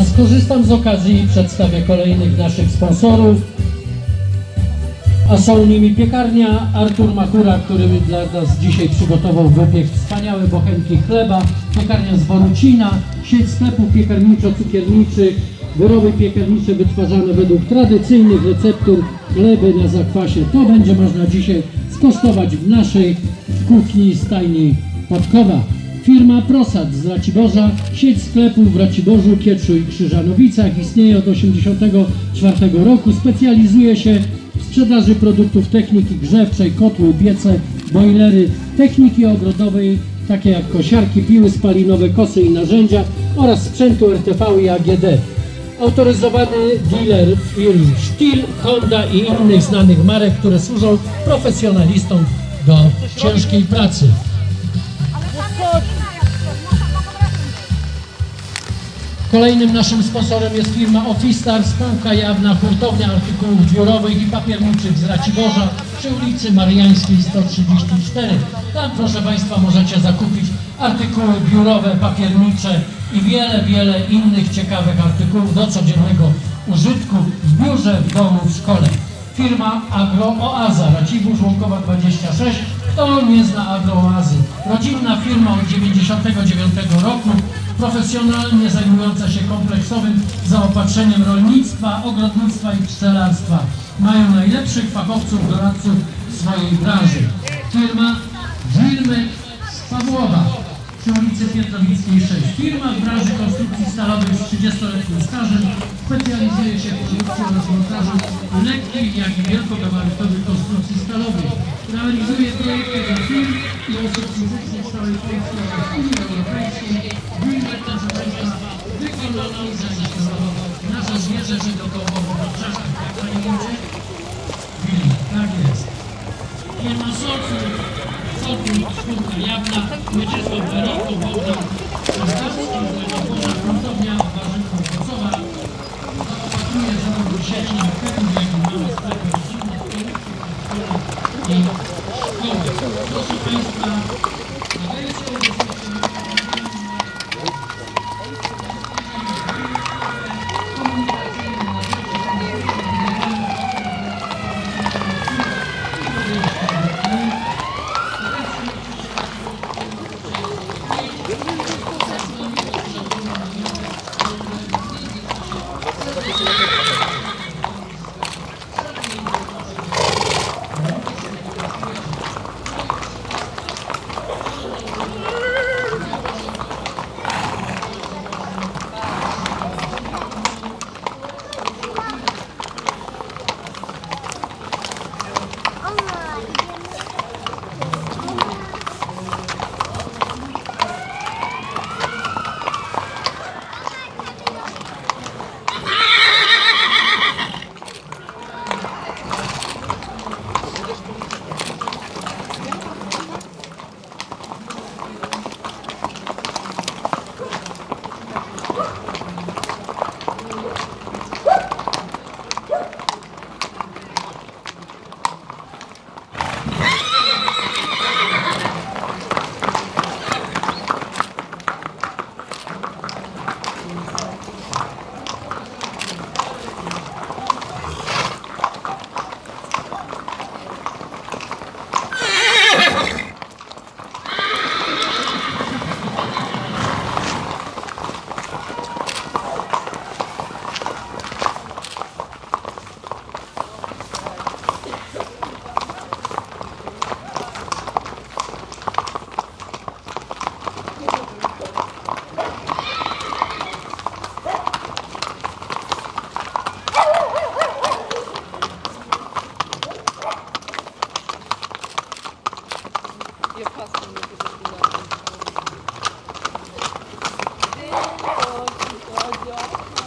Skorzystam z okazji i przedstawię kolejnych naszych sponsorów. A są nimi piekarnia Artur Makura, który dla nas dzisiaj przygotował wypiek wspaniałe bochenki chleba, piekarnia z Borucina, sieć sklepów piekarniczo-cukierniczych, wyroby piekarnicze wytwarzane według tradycyjnych receptur, chleby na zakwasie. To będzie można dzisiaj skosztować w naszej kuchni stajni Podkowa. Firma Prosad z Raciborza, sieć sklepów w Raciborzu, Kietrzu i Krzyżanowicach istnieje od 1984 roku. Specjalizuje się w sprzedaży produktów techniki grzewczej, kotły, piece, bojlery, techniki ogrodowej, takie jak kosiarki, piły spalinowe, kosy i narzędzia oraz sprzętu RTV i AGD. Autoryzowany dealer firm Stihl, Honda i innych znanych marek, które służą profesjonalistom do ciężkiej pracy. Kolejnym naszym sponsorem jest firma Ofistar, spółka jawna, hurtownia artykułów biurowych i papierniczych z Raciborza przy ulicy Mariańskiej 134. Tam proszę Państwa możecie zakupić artykuły biurowe, papiernicze i wiele, wiele innych ciekawych artykułów do codziennego użytku w biurze, w domu, w szkole. Firma Agrooaza, Racibórz Łąkowa 26. Kto nie zna Agrooazy? Rodzinna firma od 99 roku, profesjonalnie zajmująca się kompleksowym zaopatrzeniem rolnictwa, ogrodnictwa i pszczelarstwa. Mają najlepszych fachowców, doradców w swojej branży. Firma Wilmek Pawłowa przy ulicy Pietrowickiej 6. Firma w branży konstrukcji stalowej z 30-letnim stażem specjalizuje się w produkcji oraz montażu lekkich, jak i wielkogabarytowych konstrukcji stalowych. Realizuje projekty dla firm i osób fizycznych z całej Polski oraz Unii Europejskiej. Wilmek, proszę Państwa, wykonano Spółka jawna, Mieczysław Beroko, Bogdan Trzaskowski, Zagorza Gruntownia, Warzywko Kocowa. Zaopatruje zarówno sieci marketów, jak Pode, pode, ó.